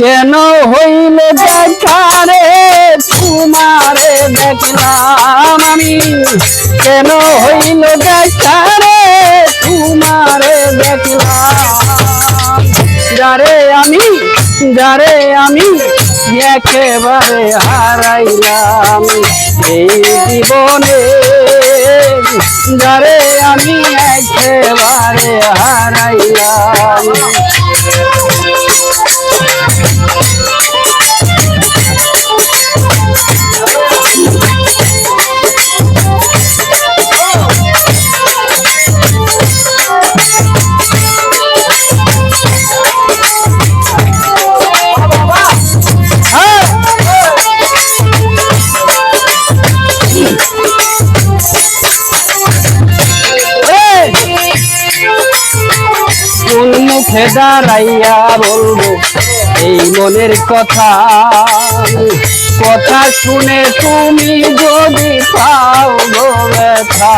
কেন হইল দেখারে? তোমারে দেখলাম আমি। কেন হইল দেখারে? তোমারে দেখলাম। যারে আমি যারে আমি একেবারে হারাইলাম এই জীবনে। যারে আমি একেবারে হারাইলাম। মুখে দাঁড়াইয়া বলব? এই মনের কথা। কথা শুনে তুমি যদি পাও গো ব্যথা।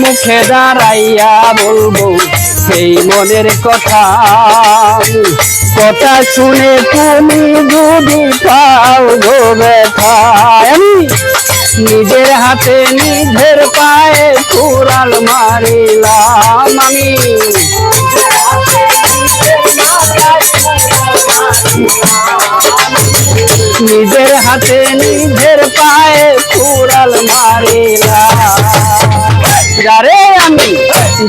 মুখে দাঁড়াইয়া বলব? সেই মনের কথা। কথা শুনে তুমি যদি পাও গো ব্যথা নিজের হাতে নিজের পায়ে কুড়াল মারিলাম আমি। নিজের হাতে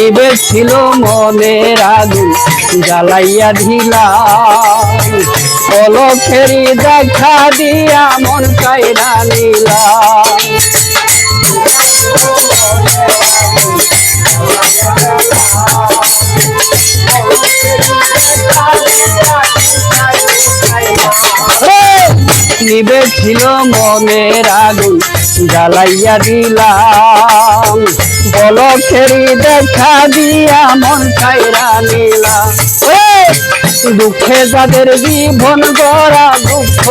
নিবে ছিল মনের আগুন জ্বালাইয়া ঢিলা পলকেরি দেখা দিয়া মন কাইরা নিলা। নিবে ছিল মনের আগুন জ্বালাইয়া দিলাম। বলকেরি দেখা দিয়া মন খাইরা নিলাম। দুঃখে যাদের জীবন গড়া দুঃখ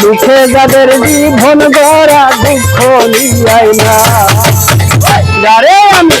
দুঃখে যাদের জীবন গড়া দুঃখ নিয়াইলাম যারে আমি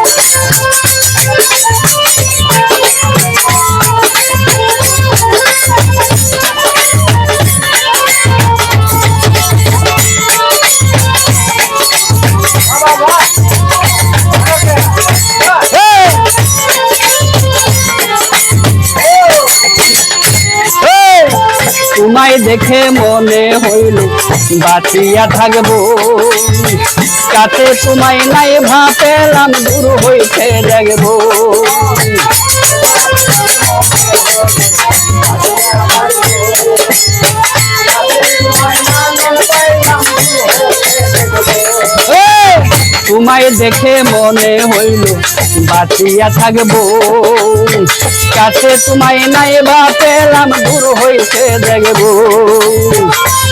দেখে মনে হইল বাঁচিয়া থাকব। কাছে তোমায় নাই ভাপেলাম দূর হইতে দেখব। তোমায় দেখে মনে হইল বাঁচিয়া থাকব। কাছে তোমায় নাই বা পেলাম দূর হইতে দেখব।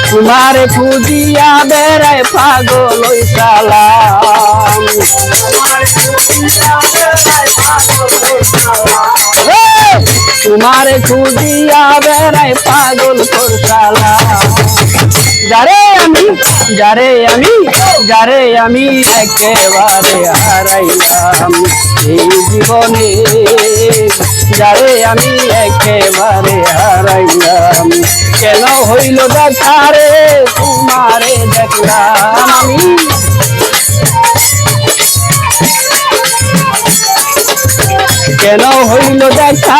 তোমার খুঁজিয়া বেড়ায় পাগল সালাম। তোমার খুঁজিয়া বেড়ায় পাগল করসালা যারে আমি যারে আমি যারে আমি একেবারে হারাইলাম। এই জীবনে যারে আমি একেবারে হারাইলাম। কেন হইল দেখা রে তোমারে দেখলাম আমি? কেন হইল দেখা